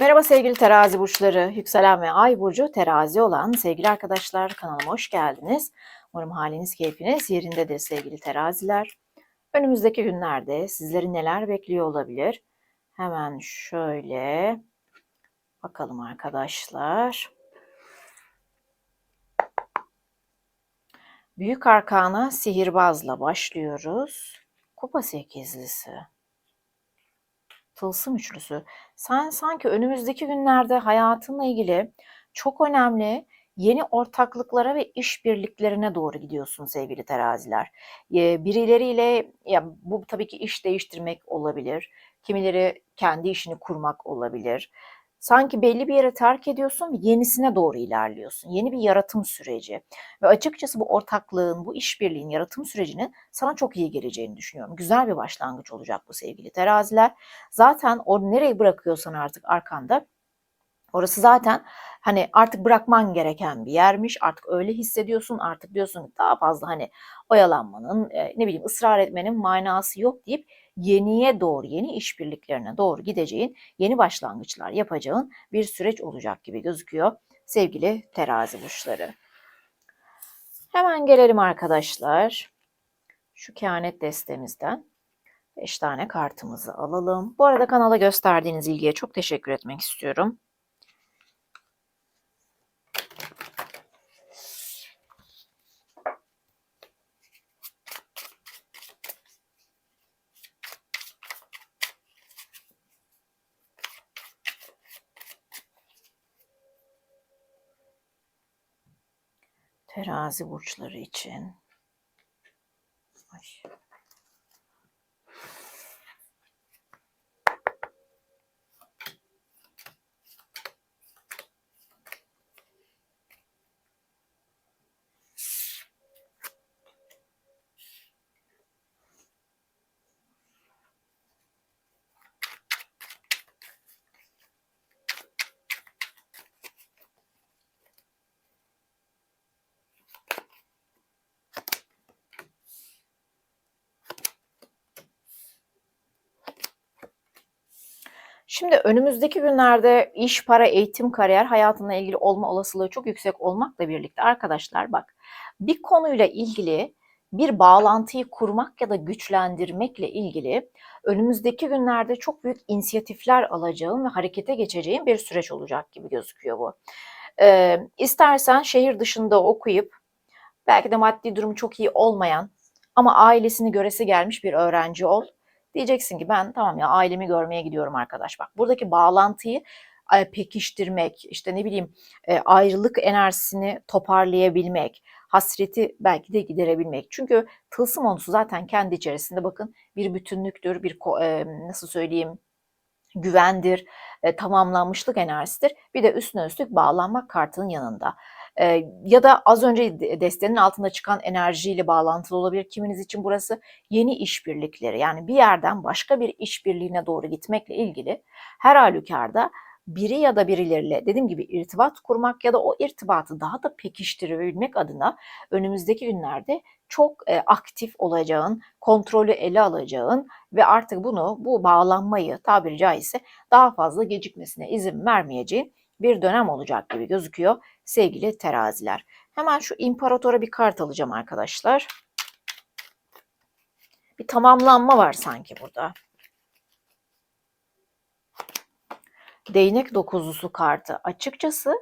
Merhaba sevgili terazi burçları, yükselen ve ay burcu terazi olan sevgili arkadaşlar kanalıma hoş geldiniz. Umarım haliniz keyfiniz yerindedir sevgili teraziler. Önümüzdeki günlerde sizleri neler bekliyor olabilir? Hemen şöyle bakalım arkadaşlar. Büyük arkana sihirbazla başlıyoruz. Kupa sekizlisi. Tılsım üçlüsü. Sen sanki önümüzdeki günlerde hayatınla ilgili çok önemli yeni ortaklıklara ve işbirliklerine doğru gidiyorsun sevgili teraziler. Birileriyle ya bu tabii ki iş değiştirmek olabilir. Kimileri kendi işini kurmak olabilir. Sanki belli bir yere terk ediyorsun ve yenisine doğru ilerliyorsun. Yeni bir yaratım süreci. Ve açıkçası bu ortaklığın, bu işbirliğin yaratım sürecinin sana çok iyi geleceğini düşünüyorum. Güzel bir başlangıç olacak bu sevgili teraziler. Zaten o nereyi bırakıyorsan artık arkanda Orası zaten hani artık bırakman gereken bir yermiş. Artık öyle hissediyorsun. Artık diyorsun daha fazla hani oyalanmanın, e, ne bileyim ısrar etmenin manası yok deyip yeniye doğru, yeni işbirliklerine doğru gideceğin, yeni başlangıçlar yapacağın bir süreç olacak gibi gözüküyor sevgili terazi burçları. Hemen gelelim arkadaşlar. Şu kehanet destemizden 5 tane kartımızı alalım. Bu arada kanala gösterdiğiniz ilgiye çok teşekkür etmek istiyorum. Terazi burçları için. Ay. Şimdi önümüzdeki günlerde iş, para, eğitim, kariyer hayatına ilgili olma olasılığı çok yüksek olmakla birlikte arkadaşlar bak bir konuyla ilgili bir bağlantıyı kurmak ya da güçlendirmekle ilgili önümüzdeki günlerde çok büyük inisiyatifler alacağım ve harekete geçeceğim bir süreç olacak gibi gözüküyor bu. Ee, istersen şehir dışında okuyup belki de maddi durumu çok iyi olmayan ama ailesini göresi gelmiş bir öğrenci ol Diyeceksin ki ben tamam ya ailemi görmeye gidiyorum arkadaş. Bak buradaki bağlantıyı e, pekiştirmek, işte ne bileyim e, ayrılık enerjisini toparlayabilmek, hasreti belki de giderebilmek. Çünkü tılsım onusu zaten kendi içerisinde bakın bir bütünlüktür, bir e, nasıl söyleyeyim güvendir, tamamlanmışlık enerjisidir. Bir de üstüne üstlük bağlanmak kartının yanında. E, ya da az önce destenin altında çıkan enerjiyle bağlantılı olabilir. Kiminiz için burası yeni işbirlikleri yani bir yerden başka bir işbirliğine doğru gitmekle ilgili her halükarda biri ya da birileriyle dediğim gibi irtibat kurmak ya da o irtibatı daha da pekiştirebilmek adına önümüzdeki günlerde çok e, aktif olacağın, kontrolü ele alacağın ve artık bunu bu bağlanmayı tabiri caizse daha fazla gecikmesine izin vermeyeceğin bir dönem olacak gibi gözüküyor sevgili teraziler. Hemen şu imparatora bir kart alacağım arkadaşlar. Bir tamamlanma var sanki burada. Değnek dokuzlusu kartı. Açıkçası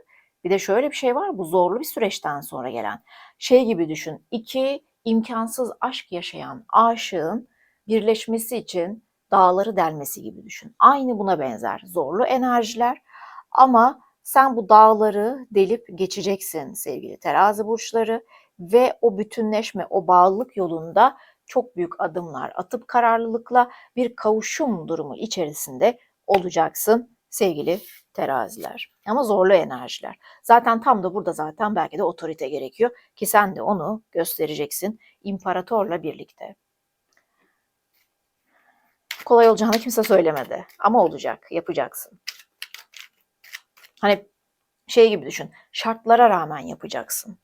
bir de şöyle bir şey var. Bu zorlu bir süreçten sonra gelen. Şey gibi düşün. İki imkansız aşk yaşayan aşığın birleşmesi için dağları delmesi gibi düşün. Aynı buna benzer. Zorlu enerjiler ama sen bu dağları delip geçeceksin sevgili terazi burçları ve o bütünleşme, o bağlılık yolunda çok büyük adımlar atıp kararlılıkla bir kavuşum durumu içerisinde olacaksın sevgili teraziler. Ama zorlu enerjiler. Zaten tam da burada zaten belki de otorite gerekiyor ki sen de onu göstereceksin imparatorla birlikte. Kolay olacağını kimse söylemedi ama olacak, yapacaksın. Hani şey gibi düşün. Şartlara rağmen yapacaksın.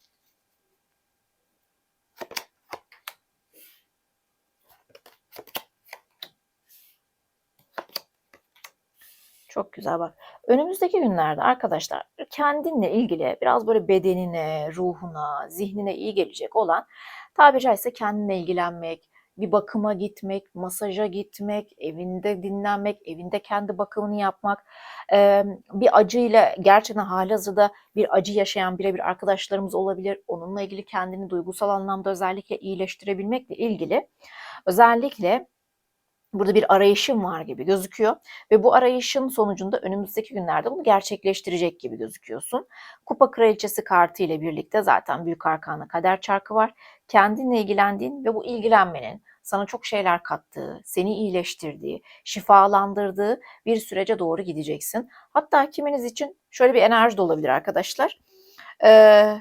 Çok güzel bak. Önümüzdeki günlerde arkadaşlar kendinle ilgili biraz böyle bedenine, ruhuna, zihnine iyi gelecek olan tabiri caizse kendinle ilgilenmek, bir bakıma gitmek, masaja gitmek, evinde dinlenmek, evinde kendi bakımını yapmak, bir acıyla gerçekten halihazırda bir acı yaşayan birebir arkadaşlarımız olabilir. Onunla ilgili kendini duygusal anlamda özellikle iyileştirebilmekle ilgili özellikle burada bir arayışım var gibi gözüküyor ve bu arayışın sonucunda önümüzdeki günlerde bunu gerçekleştirecek gibi gözüküyorsun. Kupa Kraliçesi kartı ile birlikte zaten Büyük Arkana Kader Çarkı var. Kendinle ilgilendiğin ve bu ilgilenmenin sana çok şeyler kattığı, seni iyileştirdiği, şifalandırdığı bir sürece doğru gideceksin. Hatta kiminiz için şöyle bir enerji de olabilir arkadaşlar. Ee,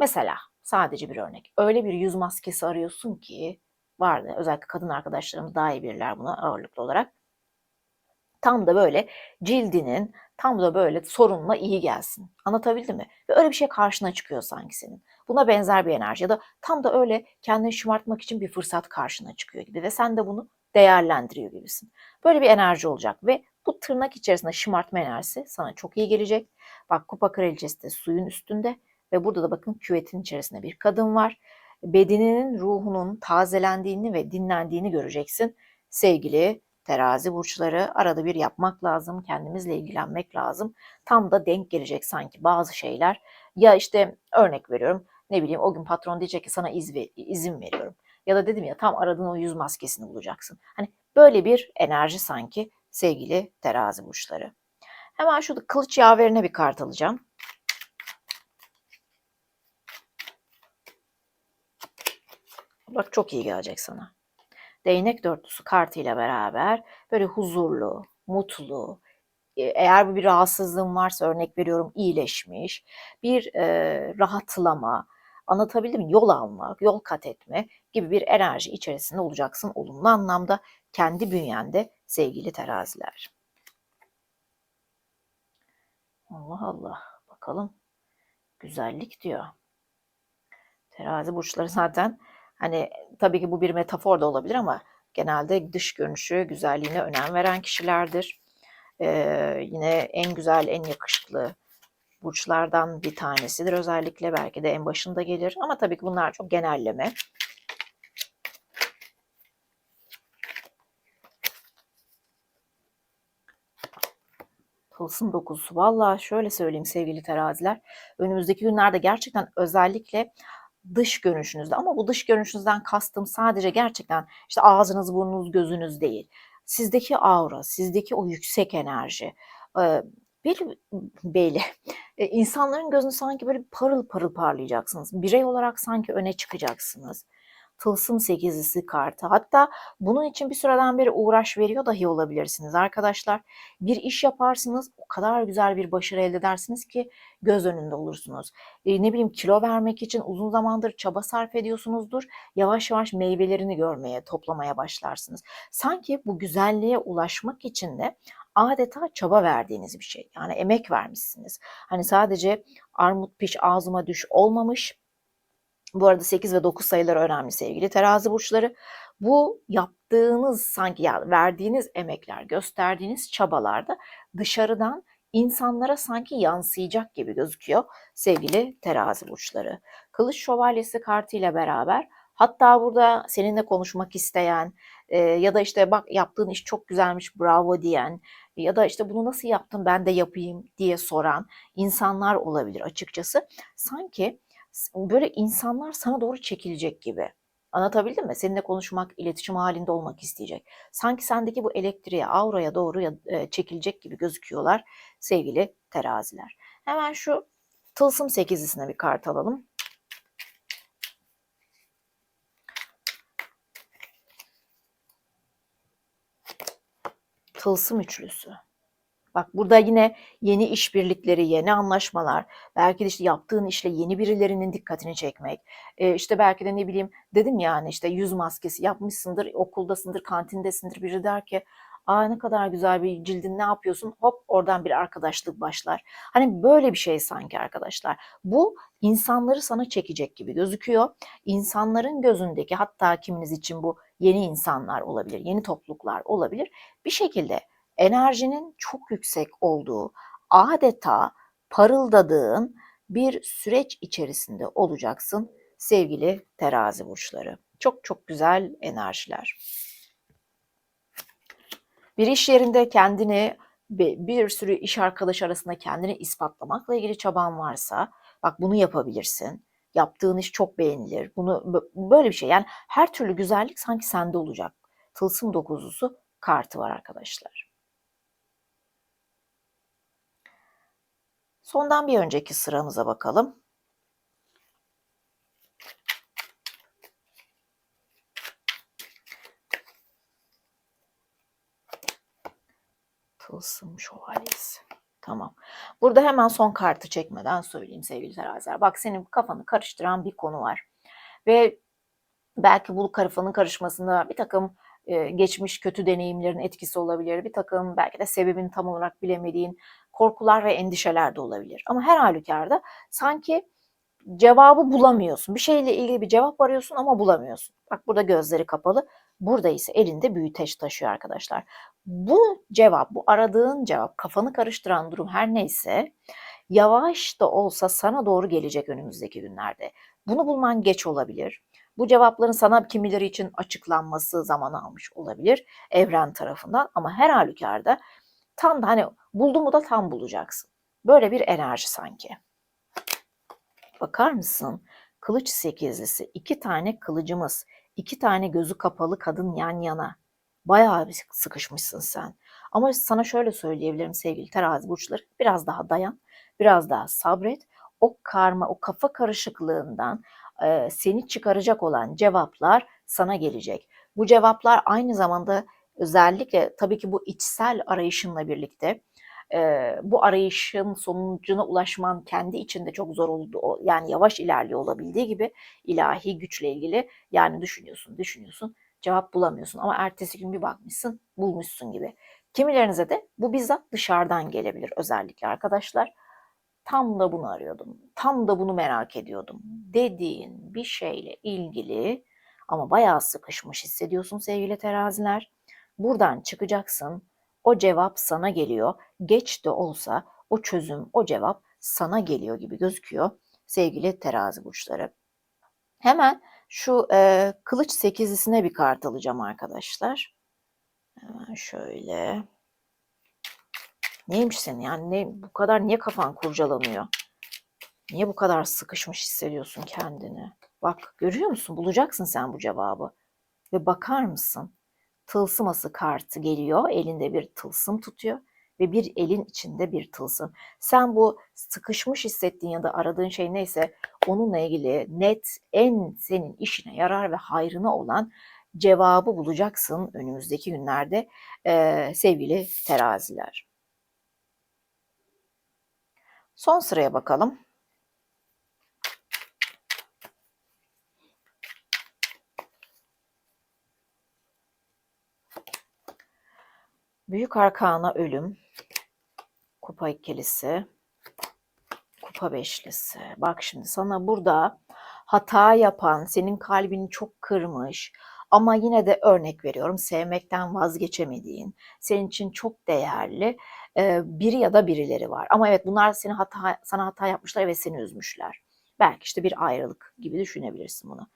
mesela sadece bir örnek. Öyle bir yüz maskesi arıyorsun ki vardı. Özellikle kadın arkadaşlarımız daha iyi bilirler bunu ağırlıklı olarak. Tam da böyle cildinin tam da böyle sorunla iyi gelsin. Anlatabildim mi? Ve öyle bir şey karşına çıkıyor sanki senin. Buna benzer bir enerji ya da tam da öyle kendini şımartmak için bir fırsat karşına çıkıyor gibi ve sen de bunu değerlendiriyor gibisin. Böyle bir enerji olacak ve bu tırnak içerisinde şımartma enerjisi sana çok iyi gelecek. Bak kupa kraliçesi de suyun üstünde ve burada da bakın küvetin içerisinde bir kadın var. Bedeninin, ruhunun tazelendiğini ve dinlendiğini göreceksin. Sevgili terazi burçları arada bir yapmak lazım, kendimizle ilgilenmek lazım. Tam da denk gelecek sanki bazı şeyler. Ya işte örnek veriyorum ne bileyim o gün patron diyecek ki sana iz, izin veriyorum. Ya da dedim ya tam aradığın o yüz maskesini bulacaksın. Hani böyle bir enerji sanki sevgili terazi burçları. Hemen şurada kılıç yaverine bir kart alacağım. Bak çok iyi gelecek sana. Değnek dörtlüsü kartıyla beraber böyle huzurlu, mutlu, e, eğer bu bir rahatsızlığın varsa örnek veriyorum iyileşmiş, bir e, rahatlama, anlatabildim? Yol almak, yol kat etme gibi bir enerji içerisinde olacaksın olumlu anlamda kendi bünyende sevgili teraziler. Allah Allah bakalım güzellik diyor. Terazi burçları zaten Hani tabii ki bu bir metafor da olabilir ama genelde dış görünüşü, güzelliğine önem veren kişilerdir. Ee, yine en güzel, en yakışıklı burçlardan bir tanesidir. Özellikle belki de en başında gelir. Ama tabii ki bunlar çok genelleme. Tılsım dokuzusu. Valla şöyle söyleyeyim sevgili teraziler. Önümüzdeki günlerde gerçekten özellikle dış görünüşünüzde ama bu dış görünüşünüzden kastım sadece gerçekten işte ağzınız, burnunuz, gözünüz değil. Sizdeki aura, sizdeki o yüksek enerji, belli, belli. insanların gözünü sanki böyle parıl parıl parlayacaksınız. Birey olarak sanki öne çıkacaksınız. Tılsım sekizlisi kartı. Hatta bunun için bir süreden beri uğraş veriyor dahi olabilirsiniz arkadaşlar. Bir iş yaparsınız o kadar güzel bir başarı elde edersiniz ki göz önünde olursunuz. E, ne bileyim kilo vermek için uzun zamandır çaba sarf ediyorsunuzdur. Yavaş yavaş meyvelerini görmeye, toplamaya başlarsınız. Sanki bu güzelliğe ulaşmak için de adeta çaba verdiğiniz bir şey. Yani emek vermişsiniz. Hani sadece armut piş ağzıma düş olmamış bu arada 8 ve 9 sayıları önemli sevgili terazi burçları. Bu yaptığınız sanki ya verdiğiniz emekler, gösterdiğiniz çabalarda dışarıdan insanlara sanki yansıyacak gibi gözüküyor sevgili terazi burçları. Kılıç şövalyesi kartıyla beraber hatta burada seninle konuşmak isteyen e, ya da işte bak yaptığın iş çok güzelmiş bravo diyen ya da işte bunu nasıl yaptın ben de yapayım diye soran insanlar olabilir açıkçası. Sanki böyle insanlar sana doğru çekilecek gibi. Anlatabildim mi? Seninle konuşmak, iletişim halinde olmak isteyecek. Sanki sendeki bu elektriğe, auraya doğru e, çekilecek gibi gözüküyorlar sevgili teraziler. Hemen şu tılsım sekizlisine bir kart alalım. Tılsım üçlüsü. Bak burada yine yeni işbirlikleri, yeni anlaşmalar, belki de işte yaptığın işle yeni birilerinin dikkatini çekmek. E, işte belki de ne bileyim dedim yani işte yüz maskesi yapmışsındır, okuldasındır, kantindesindir. Biri der ki Aa ne kadar güzel bir cildin ne yapıyorsun? Hop oradan bir arkadaşlık başlar. Hani böyle bir şey sanki arkadaşlar. Bu insanları sana çekecek gibi gözüküyor. İnsanların gözündeki hatta kiminiz için bu yeni insanlar olabilir, yeni topluluklar olabilir. Bir şekilde enerjinin çok yüksek olduğu, adeta parıldadığın bir süreç içerisinde olacaksın sevgili terazi burçları. Çok çok güzel enerjiler. Bir iş yerinde kendini bir sürü iş arkadaş arasında kendini ispatlamakla ilgili çaban varsa bak bunu yapabilirsin. Yaptığın iş çok beğenilir. Bunu böyle bir şey. Yani her türlü güzellik sanki sende olacak. Tılsım dokuzusu kartı var arkadaşlar. Sondan bir önceki sıramıza bakalım. Tılsım şövalyesi. Tamam. Burada hemen son kartı çekmeden söyleyeyim sevgili teraziler. Bak senin kafanı karıştıran bir konu var. Ve belki bu kafanın karışmasında bir takım e, geçmiş kötü deneyimlerin etkisi olabilir. Bir takım belki de sebebini tam olarak bilemediğin korkular ve endişeler de olabilir. Ama her halükarda sanki cevabı bulamıyorsun. Bir şeyle ilgili bir cevap arıyorsun ama bulamıyorsun. Bak burada gözleri kapalı. Burada ise elinde büyüteç taşıyor arkadaşlar. Bu cevap, bu aradığın cevap, kafanı karıştıran durum her neyse yavaş da olsa sana doğru gelecek önümüzdeki günlerde. Bunu bulman geç olabilir. Bu cevapların sana kimileri için açıklanması zaman almış olabilir evren tarafından ama her halükarda tam da hani buldu mu da tam bulacaksın. Böyle bir enerji sanki. Bakar mısın? Kılıç sekizlisi, iki tane kılıcımız, iki tane gözü kapalı kadın yan yana. Bayağı sıkışmışsın sen. Ama sana şöyle söyleyebilirim sevgili terazi burçları. Biraz daha dayan, biraz daha sabret. O karma, o kafa karışıklığından e, seni çıkaracak olan cevaplar sana gelecek. Bu cevaplar aynı zamanda özellikle tabii ki bu içsel arayışınla birlikte e, bu arayışın sonucuna ulaşman kendi içinde çok zor oldu. Yani yavaş ilerliyor olabildiği gibi ilahi güçle ilgili yani düşünüyorsun, düşünüyorsun, cevap bulamıyorsun ama ertesi gün bir bakmışsın, bulmuşsun gibi. Kimilerinize de bu bizzat dışarıdan gelebilir özellikle arkadaşlar. Tam da bunu arıyordum, tam da bunu merak ediyordum dediğin bir şeyle ilgili ama bayağı sıkışmış hissediyorsun sevgili teraziler. Buradan çıkacaksın o cevap sana geliyor. Geç de olsa o çözüm, o cevap sana geliyor gibi gözüküyor sevgili terazi burçları. Hemen şu e, kılıç sekizlisine bir kart alacağım arkadaşlar. Hemen şöyle. Neymiş senin yani ne, bu kadar niye kafan kurcalanıyor? Niye bu kadar sıkışmış hissediyorsun kendini? Bak görüyor musun? Bulacaksın sen bu cevabı. Ve bakar mısın? Tılsıması kartı geliyor. Elinde bir tılsım tutuyor ve bir elin içinde bir tılsım. Sen bu sıkışmış hissettiğin ya da aradığın şey neyse onunla ilgili net en senin işine yarar ve hayrına olan cevabı bulacaksın önümüzdeki günlerde ee, sevgili teraziler. Son sıraya bakalım. Büyük arkana ölüm, kupa ikilisi, kupa beşlisi. Bak şimdi sana burada hata yapan, senin kalbini çok kırmış ama yine de örnek veriyorum sevmekten vazgeçemediğin, senin için çok değerli biri ya da birileri var. Ama evet bunlar seni hata, sana hata yapmışlar ve seni üzmüşler. Belki işte bir ayrılık gibi düşünebilirsin bunu.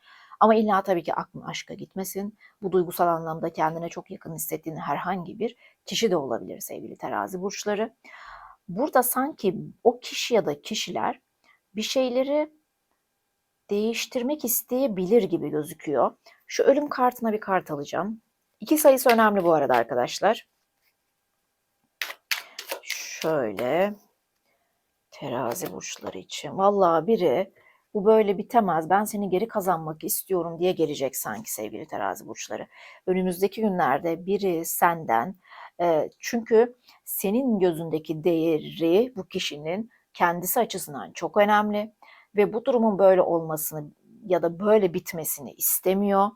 Ama illa tabii ki aklın aşka gitmesin. Bu duygusal anlamda kendine çok yakın hissettiğin herhangi bir kişi de olabilir sevgili terazi burçları. Burada sanki o kişi ya da kişiler bir şeyleri değiştirmek isteyebilir gibi gözüküyor. Şu ölüm kartına bir kart alacağım. İki sayısı önemli bu arada arkadaşlar. Şöyle terazi burçları için. Vallahi biri bu böyle bitemez, ben seni geri kazanmak istiyorum diye gelecek sanki sevgili terazi burçları. Önümüzdeki günlerde biri senden, e, çünkü senin gözündeki değeri bu kişinin kendisi açısından çok önemli ve bu durumun böyle olmasını ya da böyle bitmesini istemiyor.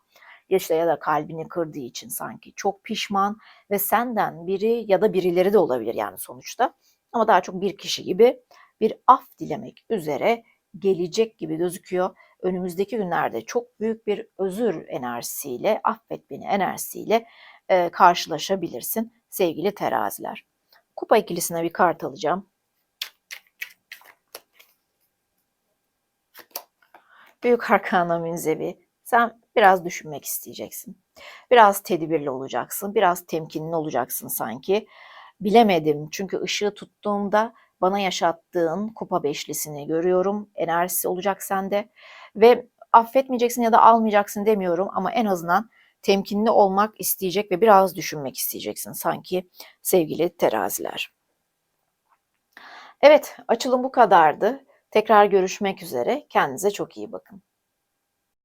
Ya işte ya da kalbini kırdığı için sanki çok pişman ve senden biri ya da birileri de olabilir yani sonuçta. Ama daha çok bir kişi gibi bir af dilemek üzere gelecek gibi gözüküyor. Önümüzdeki günlerde çok büyük bir özür enerjisiyle, affet beni enerjisiyle e, karşılaşabilirsin sevgili teraziler. Kupa ikilisine bir kart alacağım. Büyük Arkana Münzevi sen biraz düşünmek isteyeceksin. Biraz tedbirli olacaksın, biraz temkinli olacaksın sanki. Bilemedim çünkü ışığı tuttuğumda bana yaşattığın kupa beşlisini görüyorum. Enerjisi olacak sende ve affetmeyeceksin ya da almayacaksın demiyorum ama en azından temkinli olmak isteyecek ve biraz düşünmek isteyeceksin sanki sevgili teraziler. Evet, açılım bu kadardı. Tekrar görüşmek üzere. Kendinize çok iyi bakın.